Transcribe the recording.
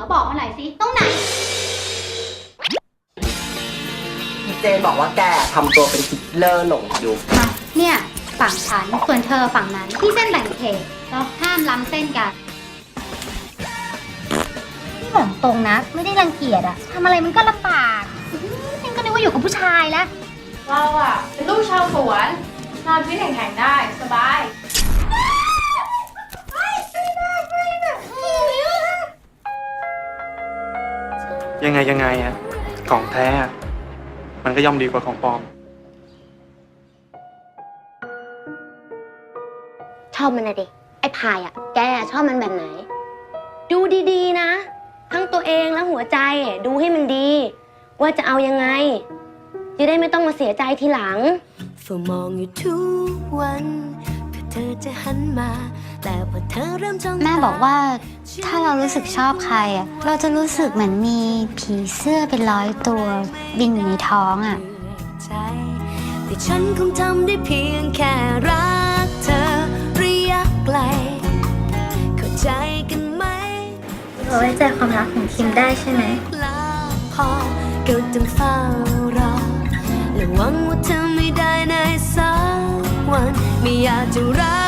อเหมือนผู้หญิงเหรอบอกมาหน่อยสิตรงไหน พี่เจนบอกว่าแกทำตัวเป็นฮิตเลอร์หลงยุคมาเนี่ย ฝั่งฉัน ส่วนเธอฝั่งนั้นที่เส้นแบ่งเขตเราห้ามล้ำเส้นกัน นี่บอกตรงนะ ไม่ได้รังเกียจอะทำอะไรมันก็ลำบากอื้อฉันก็นึกว่าอยู่กับผู้ชายแล้ว เราอะเป็นลูกชาวสวนนอนพื้นแข็งๆได้ สบาย ยังไงยังไงอะของแท้อะมันก็ย่อมดีกว่าของปลอม ชอบมันนะดิ ไอ้พายอะแกชอบมันแบบไหน ดูดีๆนะ ทั้งตัวเองและหัวใจอะดูให้มันดี ว่าจะเอายังไง จะได้ไม่ต้องมาเสียใจทีหลัง เฝ้ามองอยู่ทุกวันเพื่อเธอจะหันมา แต่พอเธอเริ่มจ้องแม่บอกว่าถ้าเรารู้สึกชอบใครอะเราจะรู้สึกเหมือนมีผีเสื้อเป็นร้อยตัวบินอยู่ในท้องอะใจแต่ฉันคงทำได้เพียงแค่รักเธอระยะไกลเข้าใจกันไหมเราไว้ใจความรักของคิมได้ใช่ไหมลาพอก็ต้องเฝ้ารอและหวังว่าเธอไม่ได้ในสักวันไม่อยากจะรัก